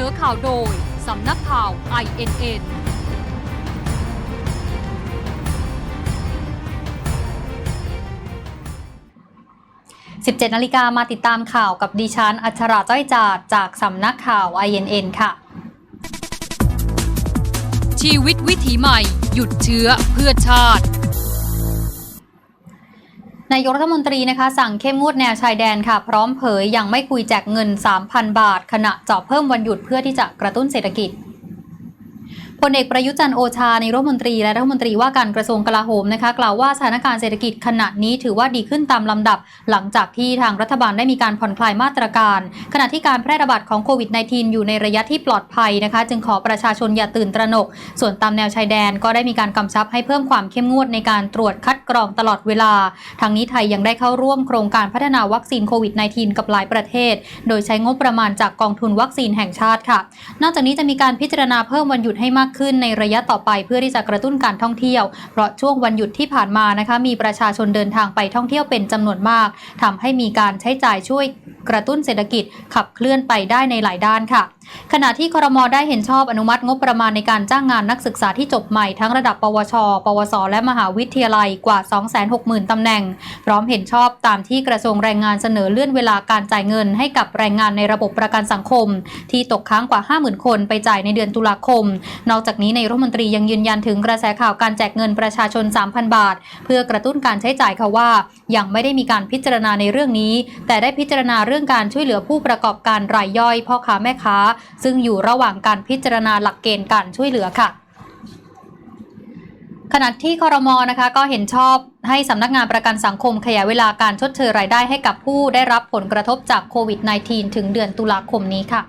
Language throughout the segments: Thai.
นอข่าวโดย สำนักข่าว INN 17นาฬิกามาติดตามข่าวกับดิฉัน อัชราจ้อยจาดจากสำนักข่าว INN ค่ะ ชีวิตวิถีใหม่ หยุดเชื้อเพื่อชาติ นายกรัฐมนตรีนะคะสั่งเข้มงวดแนวชายแดนค่ะ พร้อมเผยยังไม่คุยแจกเงิน 3,000 บาท ขณะเจาะเพิ่มวันหยุดเพื่อที่จะกระตุ้นเศรษฐกิจ พลเอกประยุจันโอชาในรัฐมนตรีและรัฐมนตรีว่าการกระทรวงกลาโหมนะคะกล่าวว่าสถานการณ์เศรษฐกิจขณะนี้ถือว่าดีขึ้นตามลำดับ หลังจากที่ทางรัฐบาลได้มีการผ่อนคลายมาตรการ ขณะที่การแพร่ระบาดของโควิด -19 อยู่ในระยะที่ปลอดภัยนะคะจึงขอประชาชนอย่าตื่นตระหนก ส่วนตามแนวชายแดนก็ได้มีการกำชับให้เพิ่มความเข้มงวดในการตรวจคัดกรองตลอดเวลา ทางนี้ไทยยังได้เข้าร่วมโครงการพัฒนาวัคซีนโควิด -19 กับหลายประเทศ โดยใช้งบประมาณจากกองทุนวัคซีนแห่งชาติค่ะ นอกจากนี้จะมีการพิจารณาเพิ่มวันหยุดให้มากขึ้นในระยะต่อไปเพื่อที่จะกระตุ้นการท่องเที่ยว เพราะช่วงวันหยุดที่ผ่านมานะคะมีประชาชนเดินทางไปท่องเที่ยวเป็นจำนวนมากทำให้มีการใช้จ่ายช่วยกระตุ้นเศรษฐกิจขับเคลื่อนไปได้ในหลายด้านค่ะ ขณะที่ครมได้เห็นชอบอนุมัติงบประมาณในการจ้างงานนักศึกษาที่จบใหม่ทั้งระดับ ปวช ปวส และมหาวิทยาลัยกว่า 260,000 ตำแหน่ง พร้อมเห็นชอบตามที่กระทรวงแรงงานเสนอเลื่อนเวลาการจ่ายเงินให้กับแรงงานในระบบประกันสังคม ที่ตกค้างกว่า 50,000 คนไปจ่ายในเดือนตุลาคม นอกจากนี้ในรัฐมนตรียังยืนยันถึงกระแสข่าวการแจกเงินประชาชน 3,000 บาท เพื่อกระตุ้นการใช้จ่ายค่ะว่า ยังไม่ได้มีการพิจารณาในเรื่องนี้ แต่ได้พิจารณาเรื่องการช่วยเหลือผู้ประกอบการรายย่อยพ่อค้าแม่ค้า ซึ่งอยู่ระหว่างการพิจารณาหลักเกณฑ์การช่วยเหลือค่ะขณะที่คอรมอนะคะก็เห็นชอบให้สำนักงานประกันสังคมขยายเวลาการชดเชยรายได้ให้กับผู้ได้รับผลกระทบจากโควิด -19 ถึงเดือนตุลาคมนี้ค่ะ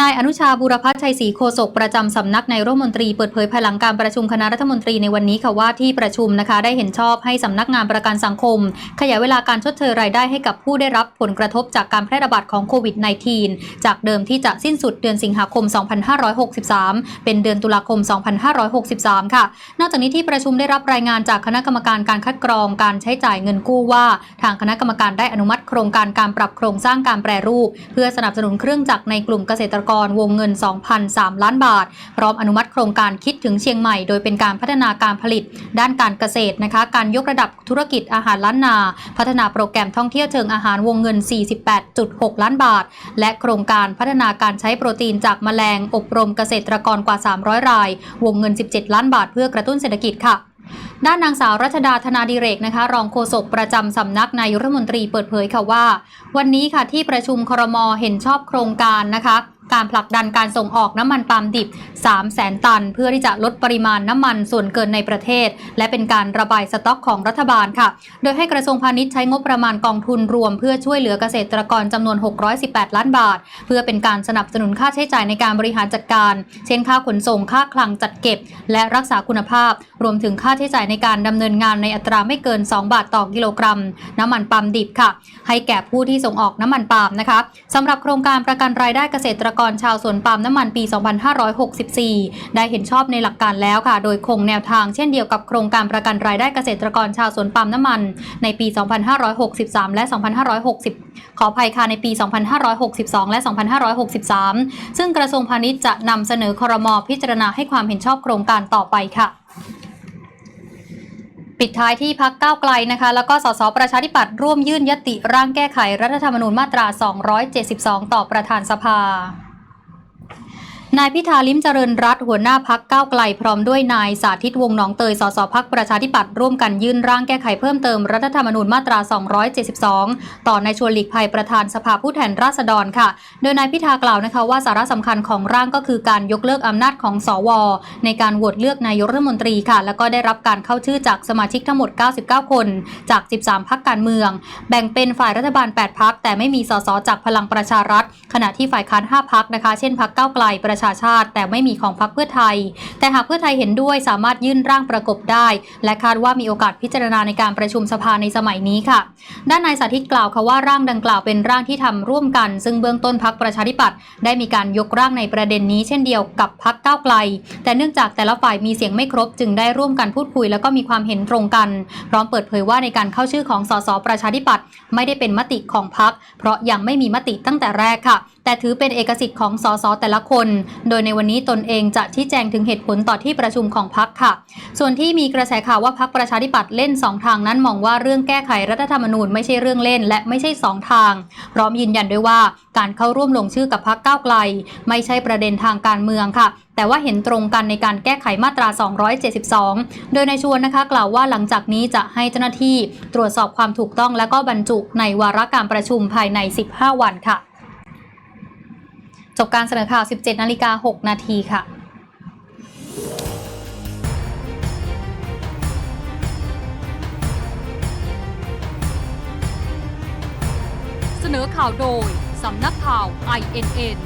นายอนุชาบุรพัชชัยศรีโฆษกประจำสำนักนายรัฐมนตรีเปิดเผยภายหลังการประชุมคณะรัฐมนตรีในวันนี้ค่ะว่าที่ประชุมนะคะ ได้เห็นชอบให้สำนักงานประกันสังคม ขยายเวลาการชดเชยรายได้ให้กับผู้ได้รับผลกระทบจากการแพร่ระบาดของโควิด -19 จากเดิมที่จะสิ้นสุดเดือนสิงหาคม 2563 เป็นเดือนตุลาคม 2563 ค่ะ นอกจากนี้ที่ประชุมได้รับรายงานจากคณะกรรมการการคัดกรองการใช้จ่ายเงินกู้ว่า ทางคณะกรรมการได้อนุมัติโครงการการปรับโครงสร้างการแปรรูป เพื่อสนับสนุนเครื่องจักรในกลุ่มเกษตรตรกรวงเงิน 2,003 ล้านบาท พร้อมอนุมัติโครงการคิดถึงเชียงใหม่ โดยเป็นการพัฒนาการผลิต ด้านการเกษตรนะคะ การยกระดับธุรกิจอาหารล้านนา พัฒนาโปรแกรมท่องเที่ยวเชิงอาหารวงเงิน 48.6 ล้านบาท และโครงการพัฒนาการใช้โปรตีนจากแมลง อบรมเกษตรกรกว่า 300 ราย วงเงิน 17 ล้านบาท เพื่อกระตุ้นเศรษฐกิจค่ะด้านนางสาวรัชดาธนาดิเรกนะคะ รองโฆษกประจำสำนักนายกรัฐมนตรีเปิดเผยค่ะว่า วันนี้ค่ะที่ประชุมครมเห็นชอบโครงการนะคะ การผลักดันการส่งออกน้ำมันปาล์มดิบ 3 0 0แสนตัน เพื่อที่จะลดปริมาณน้ำมันส่วนเกินในประเทศ และเป็นการระบายสต็อกของรัฐบาลค่ะ โดยให้กระทรวงพาณิชย์ใช้งบประมาณกองทุนรวม เพื่อช่วยเหลือเกษตรกรจำนวน 618 ล้านบาท เพื่อเป็นการสนับสนุนค่าใช้จ่ายในการบริหารจัดการ เช่นค่าขนส่งค่าคลังจัดเก็บ และรักษาคุณภาพ รวมถึงค่าใช้จ่ายในการดำเนินงานในอัตราไม่เกิน 2 บาทต่อกิโลกรัม น้ำมันปาล์มดิบค่ะ ให้แก่ผู้ที่ส่งออกน้ำมันปาล์มนะคะสำหรับโครงการประกันรายได้เกษตรกรชาวสวนปาล์มน้ำมันปี 2564 ได้เห็นชอบในหลักการแล้วค่ะ โดยคงแนวทางเช่นเดียวกับโครงการประกันรายได้เกษตรกรชาวสวนปาล์มน้ำมัน ในปี 2563 และ 2560 ขออภัยค่ะในปี 2562 และ 2563 ซึ่งกระทรวงพาณิชย์จะนำเสนอครมพิจารณาให้ความเห็นชอบโครงการต่อไปค่ะปิดท้ายที่พักก้าวไกลนะคะ แล้วก็สสประชาธิปัตย์ร่วมยื่นยติร่างแก้ไขรัฐธรรมนูญมาตรา 272 ต่อประธานสภา นายพิธาลิมเจริญรัตหัวหน้าพักก้าวไกลพร้อมด้วยนายสาธิตวงศ์หนองเตยสสพักประชาธิปัตย์ร่วมกันยื่นร่างแก้ไขเพิ่มเติมรัฐธรรมนูญมาตรา 272 ต่อนายชวนหลีกภัยประธานสภาผู้แทนราษฎรค่ะ โดยนายพิธากล่าวนะคะว่าสาระสำคัญของร่างก็คือการยกเลิกอำนาจของสว ในการโหวตเลือกนายกรัฐมนตรีค่ะ แล้วก็ได้รับการเข้าชื่อจากสมาชิกทั้งหมด 99 คน จาก 13 พักการเมือง แบ่งเป็นฝ่ายรัฐบาล 8 พักแต่ไม่มีสสจากพลังประชารัฐ ขณะที่ฝ่ายค้าน 5 พักนะคะ เช่นพักก้าวไกลประชาชาติ แต่ไม่มีของพักเพื่อไทย แต่หากเพื่อไทยเห็นด้วยสามารถยื่นร่างประกบได้ และคาดว่ามีโอกาสพิจารณาในการประชุมสภาในสมัยนี้ค่ะ ด้านนายสาธิตกล่าวค่ะว่าร่างดังกล่าวเป็นร่างที่ทำร่วมกัน ซึ่งเบื้องต้นพักประชาธิปัตย์ได้มีการยกร่างในประเด็นนี้ เช่นเดียวกับพักก้าวไกล แต่เนื่องจากแต่ละฝ่ายมีเสียงไม่ครบ จึงได้ร่วมกันพูดคุย แล้วก็มีความเห็นตรงกัน พร้อมเปิดเผยว่าในการเข้าชื่อของสสประชาธิปัตย์ไม่ได้เป็นมติของพักเพราะยังไม่มีมติตั้งแต่แรกค่ะ แต่ถือเป็นเอกสิทธิ์ของสสแต่ละคน โดยในวันนี้ตนเองจะชี้แจงถึงเหตุผลต่อที่ประชุมของพักค่ะ ส่วนที่มีกระแสข่าวว่าพักประชาธิปัตย์เล่น 2 ทางนั้นมองว่าเรื่องแก้ไขรัฐธรรมนูญไม่ใช่เรื่องเล่น และไม่ใช่ 2 ทาง พร้อมยืนยันด้วยว่าการเข้าร่วมลงชื่อกับพักก้าวไกล ไม่ใช่ประเด็นทางการเมืองค่ะแต่ว่าเห็นตรงกันในการแก้ไขมาตรา 272 โดยนายชวนนะคะกล่าวว่าหลังจากนี้จะให้เจ้าหน้าที่ตรวจสอบความถูกต้องและก็บรรจุในวาระการประชุมภายใน 15 วันค่ะ จบการเสนอข่าว 17 นาฬิกา 6 นาทีค่ะเสนอข่าวโดย สำนักข่าว INN